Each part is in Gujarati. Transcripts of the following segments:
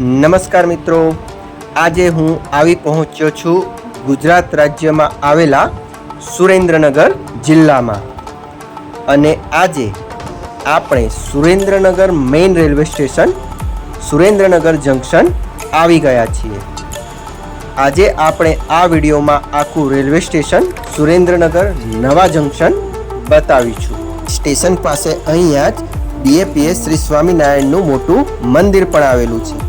નમસ્કાર મિત્રો. આજે હું આવી પહોંચ્યો છું ગુજરાત રાજ્યમાં આવેલા સુરેન્દ્રનગર જિલ્લામાં. અને આજે આપણે Surendranagar main railway station, Surendranagar junction આવી ગયા છીએ. આજે આપણે આ વિડીયોમાં આખું રેલવે સ્ટેશન સુરેન્દ્રનગર નવા જંકશન બતાવીશું. સ્ટેશન પાસે અહીંયા જ બીએપીએસ શ્રી સ્વામિનારાયણનું મોટું મંદિર પણ આવેલું છે.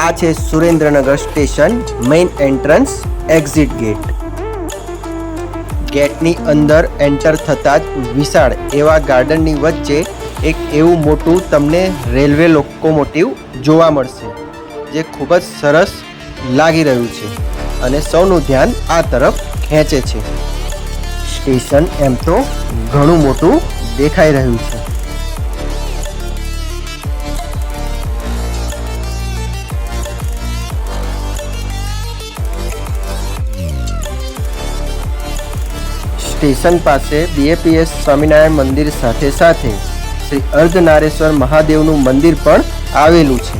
આ છે Surendranagar station main entrance exit gate. ગેટની અંદર એન્ટર થતાં જ વિશાળ એવા ગાર્ડનની વચ્ચે એક એવું મોટું તમને રેલવે લોકોમોટિવ જોવા મળશે, જે ખૂબ જ સરસ લાગી રહ્યું છે અને સૌનું ધ્યાન આ તરફ ખેંચે છે. સ્ટેશન એમ તો ઘણું મોટું દેખાઈ રહ્યું છે. સ્ટેશન પાસે બીએપીએસ સ્વામિનારાયણ મંદિર સાથે સાથે શ્રી અર્ધનારેશ્વર મહાદેવનું મંદિર પણ આવેલું છે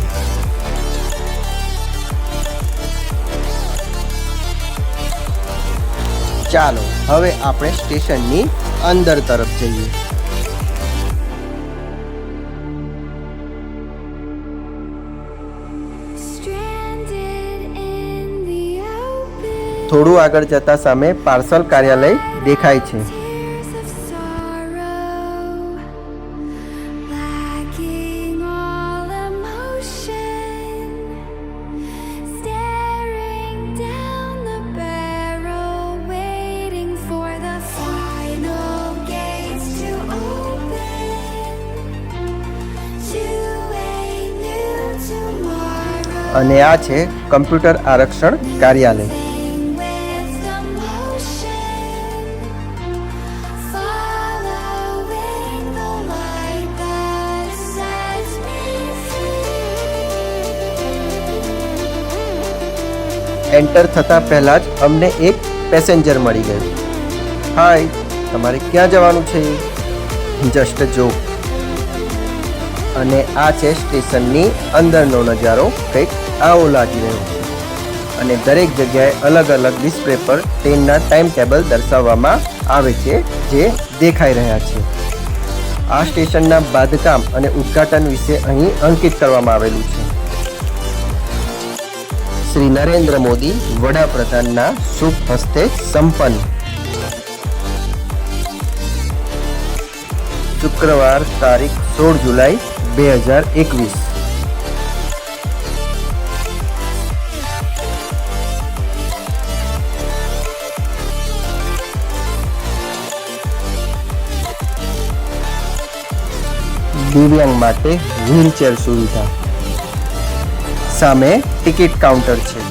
ચાલો હવે આપણે સ્ટેશનની અંદર તરફ જઈએ. થોડું આગળ જતા સામે પાર્સલ કાર્યાલય દેખાય છે. અને આ છે કમ્પ્યુટર આરક્ષણ કાર્યાલય એન્ટર થતાં પહેલાં જ અમને એક પેસેન્જર મળી ગયો. હાય, તમારે ક્યાં જવાનું છે? જસ્ટ જો. અને આ છે સ્ટેશનની અંદરનો નજારો, કંઈક આવો લાગી રહ્યો છે. અને દરેક જગ્યાએ અલગ અલગ ડિસ્પ્લે પર ટ્રેનના ટાઈમ ટેબલ દર્શાવવામાં આવે છે, જે દેખાઈ રહ્યા છે. આ સ્ટેશનના બાંધકામ અને ઉદ્ઘાટન વિશે અહીં અંકિત કરવામાં આવેલું છે. શ્રી નરેન્દ્ર મોદી વડાપ્રધાનના શુભ હસ્તે સંપન્ન. શુક્રવાર તારીખ સોળ જુલાઈ બે હજાર એકવીસ. દિવ્યાંગ માટે વ્હીલચેર સુવિધા. સામે ટિકિટ કાઉન્ટર છે.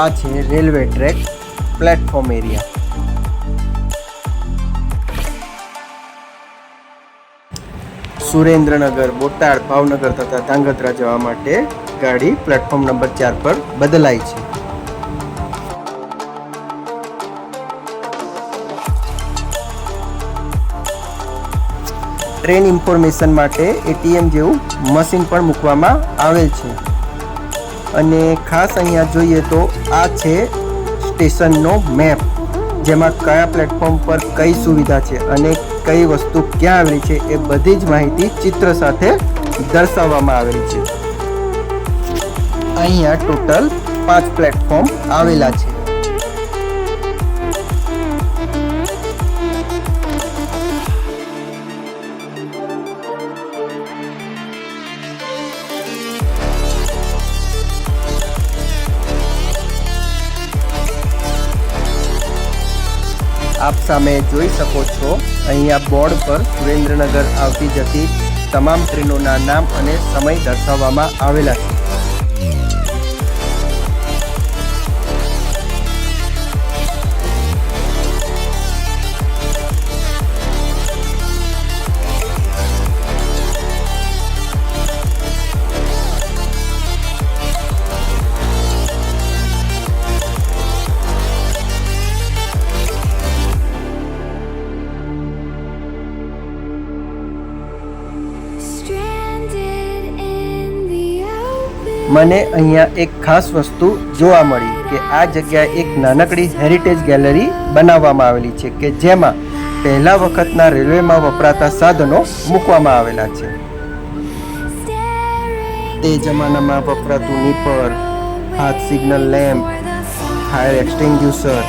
આ છે railway track platform area. Surendranagar, Botad, Bhavnagar તથા ધાંગધ્રા જવા માટે ગાડી પ્લેટફોર્મ નંબર ચાર પર બદલાય છે. ટ્રેન ઇન્ફોર્મેશન માટે એટીએમ જેવું મશીન પણ મૂકવામાં આવેલ છે. અને ખાસ અહીંયા જોઈએ તો આ છે સ્ટેશનનો મેપ, જેમાં કયા પ્લેટફોર્મ પર કઈ સુવિધા છે અને કઈ વસ્તુ ક્યાં આવેલી છે એ બધી જ માહિતી ચિત્ર સાથે દર્શાવવામાં આવેલી છે. અહીંયા ટોટલ પાંચ પ્લેટફોર્મ આવેલા છે. આપ સામે જોઈ શકો છો, અહીંયા બોર્ડ પર સુરેન્દ્રનગર આવતી જતી તમામ ટ્રેનોના નામ અને સમય દર્શાવવામાં આવેલા છે. મને અહીંયા એક ખાસ વસ્તુ જોવા મળી કે આ જગ્યાએ એક નાનકડી હેરિટેજ ગેલેરી બનાવવામાં આવેલી છે કે જેમાં પહેલા વખતના રેલવેમાં વપરાતા સાધનો મૂકવામાં આવેલા છે. તે જમાનામાં વપરાતું નીપર હાથ signal lamp fire extinguisher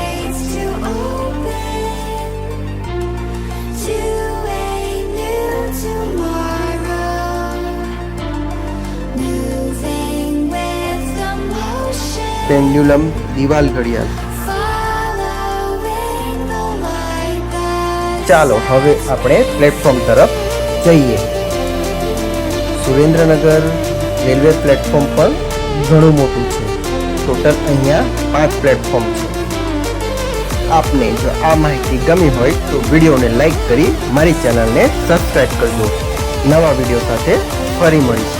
pendulum દિવાલ ઘડિયાળ. ચાલો હવે આપણે પ્લેટફોર્મ તરફ જઈએ. સુરેન્દ્રનગર રેલવે પ્લેટફોર્મ પણ ઘણું મોટું છે. ટોટલ અહીંયા પાંચ પ્લેટફોર્મ છે. આપને જો આ માહિતી ગમી હોય તો વિડીયોને લાઈક કરી મારી ચેનલને સબસ્ક્રાઈબ કરજો. નવા વીડિયો સાથે ફરી મળીશું.